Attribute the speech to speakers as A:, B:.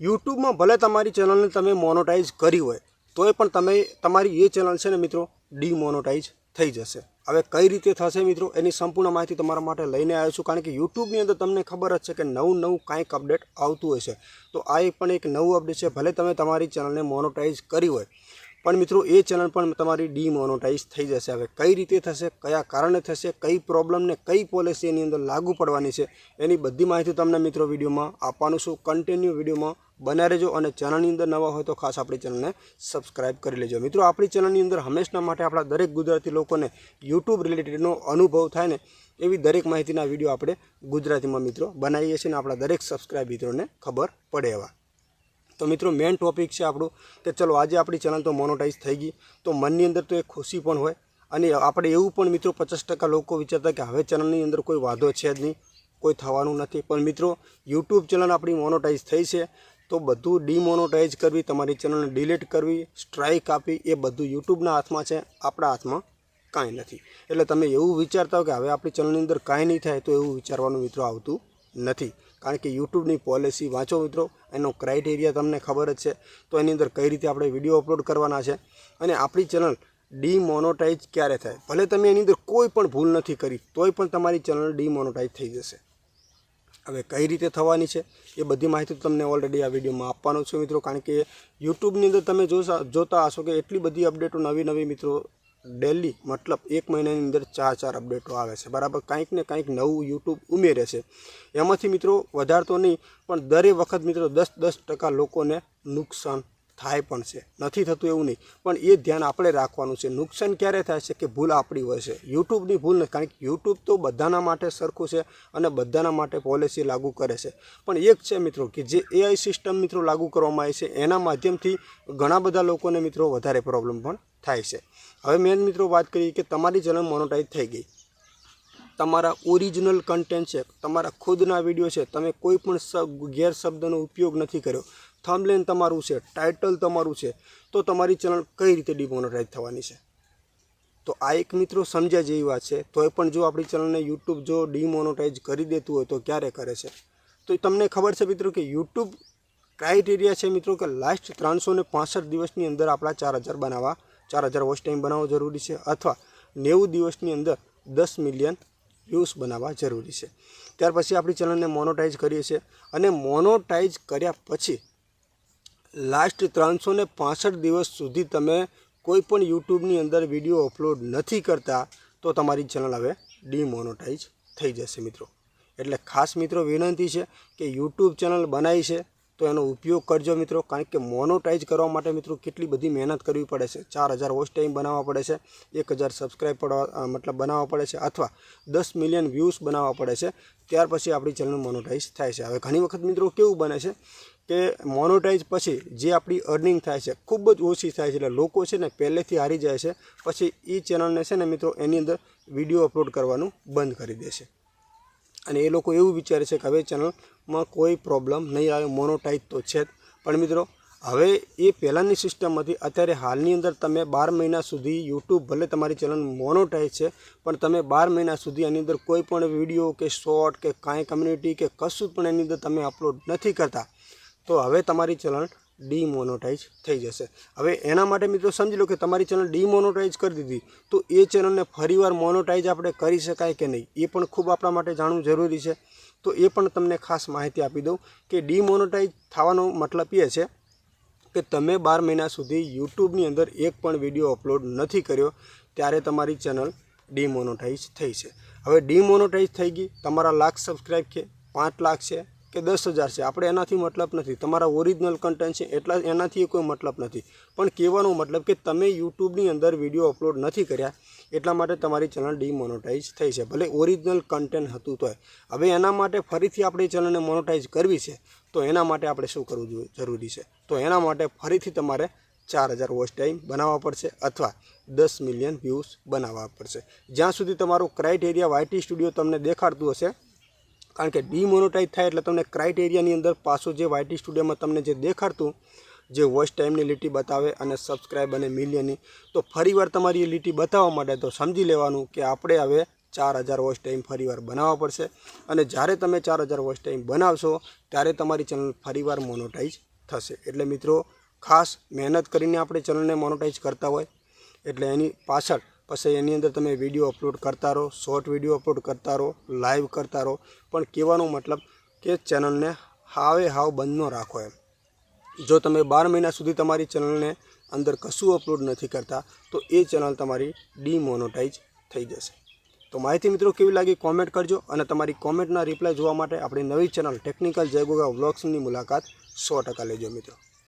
A: યુટ્યુબમાં ભલે તમારી ચેનલને તમે મોનોટાઈઝ કરી હોય, તોય પણ તમે, તમારી એ ચેનલ છે ને મિત્રો ડીમોનોટાઈઝ થઈ જશે. હવે કઈ રીતે થશે મિત્રો, એની સંપૂર્ણ માહિતી તમારા માટે લઈને આવ્યો છું, કારણ કે યુટ્યુબની અંદર તમને ખબર જ છે કે નવું નવું કાંઈક અપડેટ આવતું હોય છે. તો આ પણ એક નવું અપડેટ છે. ભલે તમે તમારી ચેનલને મોનોટાઈઝ કરી હોય પણ મિત્રો, એ ચેનલ પણ તમારી ડીમોનોટાઈઝ થઈ જશે. હવે કઈ રીતે થશે, કયા કારણે થશે, કઈ પ્રોબ્લેમને કઈ પોલિસી એની અંદર લાગુ પડવાની છે, એની બધી માહિતી તમને મિત્રો વિડીયોમાં આપવાનું છું. કન્ટિન્યુ વિડીયોમાં બના રહેજો અને ચેનલની અંદર નવા હોય તો ખાસ આપણી ચેનલને સબસ્ક્રાઇબ કરી લેજો. મિત્રો, આપણી ચેનલની અંદર હંમેશા માટે આપણા દરેક ગુજરાતી લોકોને યુટ્યુબ રિલેટેડનો અનુભવ થાય ને, એવી દરેક માહિતીના વીડિયો આપણે ગુજરાતીમાં મિત્રો બનાવીએ છીએ અને આપણા દરેક સબસ્ક્રાઇબ મિત્રોને ખબર પડે એવા. તો મિત્રો મેઇન ટોપિક છે આપણું કે ચલો, આજે આપણી ચેનલ તો મોનોટાઈઝ થઈ ગઈ. તો મનની અંદર તો એક ખુશી પણ હોય અને આપણે એવું પણ મિત્રો પચાસ ટકા લોકો વિચારતા કે હવે ચેનલની અંદર કોઈ વાંધો છે જ નહીં, કોઈ થવાનું નથી. પણ મિત્રો યુટ્યુબ ચેનલ આપણી મોનોટાઈઝ થઈ છે. તો બધું ડીમોનોટાઈઝ કરવી, તમારી ચેનલને ડિલીટ કરવી સ્ટ્રાઇક આપવી, એ બધું યુટ્યુબના હાથમાં છે. આપણા હાથમાં કાંઈ નથી. એટલે તમે એવું વિચારતા હો કે હવે આપણી ચેનલની અંદર કાંઈ નહીં થાય, તો એવું વિચારવાનું મિત્રો આવતું નથી. કારણ કે યુટ્યુબની પોલિસી વાંચો મિત્રો, એનો ક્રાઇટેરિયા તમને ખબર જ છે. તો એની અંદર કઈ રીતે આપણે વીડિયો અપલોડ કરવાના છે અને આપણી ચેનલ ડીમોનોટાઈઝ ક્યારે થાય? ભલે તમે એની અંદર કોઈ પણ ભૂલ નથી કરી, તોય પણ તમારી ચેનલ ડીમોનોટાઈઝ થઈ જશે. હવે કઈ રીતે થવાની છે એ બધી માહિતી તમને ઓલરેડી આ વિડીયોમાં આપવાનો છું મિત્રો, કારણ કે યુટ્યુબની અંદર તમે જોશા, જોતા હશો કે એટલી બધી અપડેટો નવી નવી મિત્રો ડેલી મતલબ એક મહિનાની અંદર ચાર ચાર અપડેટો આવે છે. બરાબર? કંઈક ને કંઈક નવું યુટ્યુબ ઉમેરે છે. એમાંથી મિત્રો વધારે તો નહીં, પણ દરેક વખત મિત્રો દસ દસ ટકા લોકોને નુકસાન થાય પણ છે. નથી થતું એવું નહીં. પણ એ ધ્યાન આપણે રાખવાનું છે. નુકસાન ક્યારે થાય છે કે ભૂલ આપણી હોય છે? યુટ્યુબની ભૂલ નથી કારણ કે યુટ્યુબ તો બધાના માટે સરખું છે અને બધાના માટે પોલિસી લાગુ કરે છે. પણ એક છે મિત્રો કે જે એઆઈ સિસ્ટમ મિત્રો લાગુ કરવામાં આવી છે, એના માધ્યમથી ઘણા બધા લોકોને મિત્રો વધારે પ્રોબ્લેમ પણ થાય છે. હવે મેન મિત્રો વાત કરીએ કે તમારી ચેનલ મોનોટાઈઝ થઈ ગઈ. તમારા ઓરિજિનલ કન્ટેન્ટ છે, તમારા ખુદના વીડિયો છે, તમે કોઈ પણ ગેરશબ્દનો ગેર શબ્દનો ઉપયોગ નથી કર્યો. થમલેન તમારું છે ટાઇટલ તમારું છે, તો તમારી ચેનલ કઈ રીતે ડિમોનોટાઈઝ થવાની છે? તો આ એક મિત્રો સમજ્યા જેવી વાત છે, તોય પણ જો આપણી ચેનલને યુટ્યુબ જો ડિમોનોટાઈઝ કરી દેતું હોય તો ક્યારે કરે છે? તો તમને ખબર છે મિત્રો કે યુટ્યુબ ક્રાઇટેરિયા છે મિત્રો કે લાસ્ટ ત્રણસો ને દિવસની અંદર આપણા ચાર હજાર બનાવવા ચાર હજાર વોચ ટાઈમ બનાવવો જરૂરી છે અથવા નેવું દિવસની અંદર દસ મિલિયન વ્યૂઝ બનાવવા જરૂરી છે. ત્યાર પછી આપણી ચેનલને મોનોટાઈઝ કરીએ છીએ અને મોનોટાઈઝ કર્યા પછી લાસ્ટ ત્રણસો ને પાસઠ દિવસ સુધી તમે કોઈ પણ યુટ્યુબની અંદર વીડિયો અપલોડ નથી કરતા તો તમારી ચેનલ હવે ડીમોનોટાઈઝ થઈ જશે મિત્રો. એટલે ખાસ મિત્રો વિનંતી છે કે યુટ્યુબ ચેનલ બનાવી છે તો એનો ઉપયોગ કરજો મિત્રો, કારણ કે મોનોટાઈઝ કરવા માટે મિત્રો કેટલી બધી મહેનત કરવી પડે છે. ચાર હજાર વોચ ટાઈમ બનાવવા પડે છે, એક હજાર સબસ્ક્રાઈબ પડવા મતલબ બનાવવા પડે છે, અથવા દસ મિલિયન વ્યૂઝ બનાવવા પડે છે, ત્યાર પછી આપણી ચેનલ મોનોટાઈઝ થાય છે. હવે ઘણી વખત મિત્રો કેવું બને છે કે મોનોટાઈઝ પછી જે આપણી અર્નિંગ થાય છે, ખૂબ જ ઓછી થાય છે, એટલે લોકો છે ને પહેલેથી હારી જાય છે, પછી એ ચેનલને છે ને મિત્રો એની અંદર વીડિયો અપલોડ કરવાનું બંધ કરી દેશે અને એ લોકો એવું વિચારે છે કે હવે ચેનલમાં કોઈ પ્રોબ્લેમ નહીં આવે મોનોટાઈઝ તો છે જ. પણ મિત્રો, હવે એ પહેલાંની સિસ્ટમ હતી અત્યારે હાલની અંદર તમે બાર મહિના સુધી યુટ્યુબ ભલે તમારી ચેનલ મોનોટાઈઝ છે, પણ તમે બાર મહિના સુધી એની અંદર કોઈ પણ વીડિયો કે શોર્ટ કે કાંઈ કમ્યુનિટી કે કશું પણ એની અંદર તમે અપલોડ નથી કરતા. તો હવે તમારી ચેનલ ડીમોનોટાઈઝ થઈ જશે. હવે એના માટે મિત્રો સમજી લો કે તમારી ચેનલ ડીમોનોટાઈઝ કરી દીધી, તો એ ચેનલને ફરીવાર મોનોટાઈઝ આપણે કરી શકાય કે નહીં, એ પણ ખૂબ આપણા માટે જાણવું જરૂરી છે. તો એ પણ તમને ખાસ માહિતી આપી દઉં કે ડીમોનોટાઈઝ થવાનો મતલબ એ છે કે તમે બાર મહિના સુધી યુટ્યુબની અંદર એક પણ વીડિયો અપલોડ નથી કર્યો, ત્યારે તમારી ચેનલ ડીમોનોટાઈઝ થઈ છે. હવે ડીમોનોટાઈઝ થઈ ગઈ, તમારા લાખ સબસ્ક્રાઈબ છે, પાંચ લાખ છે કે દસ હજાર છે. આપણે એનાથી મતલબ નથી. તમારા ઓરિજિનલ કન્ટેન્ટ છે એટલા એનાથી કોઈ મતલબ નથી. પણ કહેવાનો મતલબ કે તમે યુટ્યુબની અંદર વીડિયો અપલોડ નથી કર્યા એટલા માટે તમારી ચેનલ ડીમોનોટાઈઝ થઈ છે. ભલે ઓરિજિનલ કન્ટેન્ટ હતું તોય. હવે એના માટે ફરીથી આપણી ચેનલને મોનોટાઈઝ કરવી છે, તો એના માટે આપણે શું કરવું જરૂરી છે? તો એના માટે ફરીથી તમારે ચાર હજાર વોચ ટાઈમ બનાવવા પડશે અથવા દસ મિલિયન વ્યૂઝ બનાવવા પડશે. જ્યાં સુધી તમારું ક્રાઇટેરિયા વાયટી સ્ટુડિયો તમને દેખાડતું હશે કારણ કે ડીમોનોટાઈઝ થાય એટલે તમને ક્રાઇટેરિયાની અંદર પાછું જે વાયટી સ્ટુડિયોમાં તમને જે દેખાડતું, જે વોચ ટાઈમની લીટી બતાવે અને સબસ્ક્રાઈબ અને મિલિયનની તો ફરીવાર તમારી એ લીટી બતાવવા માટે તો સમજી લેવાનું કે આપણે હવે ચાર હજાર વોચ ટાઈમ ફરીવાર બનાવવા પડશે. અને જ્યારે તમે ચાર હજાર વોચ ટાઈમ બનાવશો, ત્યારે તમારી ચેનલ ફરીવાર મોનોટાઈઝ થશે. એટલે મિત્રો, ખાસ મહેનત કરીને આપણે ચેનલને મોનોટાઈઝ કરતા હોય. એટલે એની પાછળ પછી એની અંદર તમે વીડિયો અપલોડ કરતા રહો શોર્ટ વીડિયો અપલોડ કરતા રહો લાઈવ કરતા રહો. પણ કહેવાનો મતલબ કે ચેનલને હાવે હાવ બંધ ન રાખો એમ. જો તમે બાર મહિના સુધી તમારી ચેનલને અંદર કશું અપલોડ નથી કરતા, તો એ ચેનલ તમારી ડીમોનોટાઈઝ થઈ જશે. તો માહિતી મિત્રો કેવી લાગી કોમેન્ટ કરજો અને તમારી કોમેન્ટના રિપ્લાય જોવા માટે આપણી નવી ચેનલ ટેકનિકલ જયગોગા વ્લોગ્સની મુલાકાત સો ટકા લેજો મિત્રો.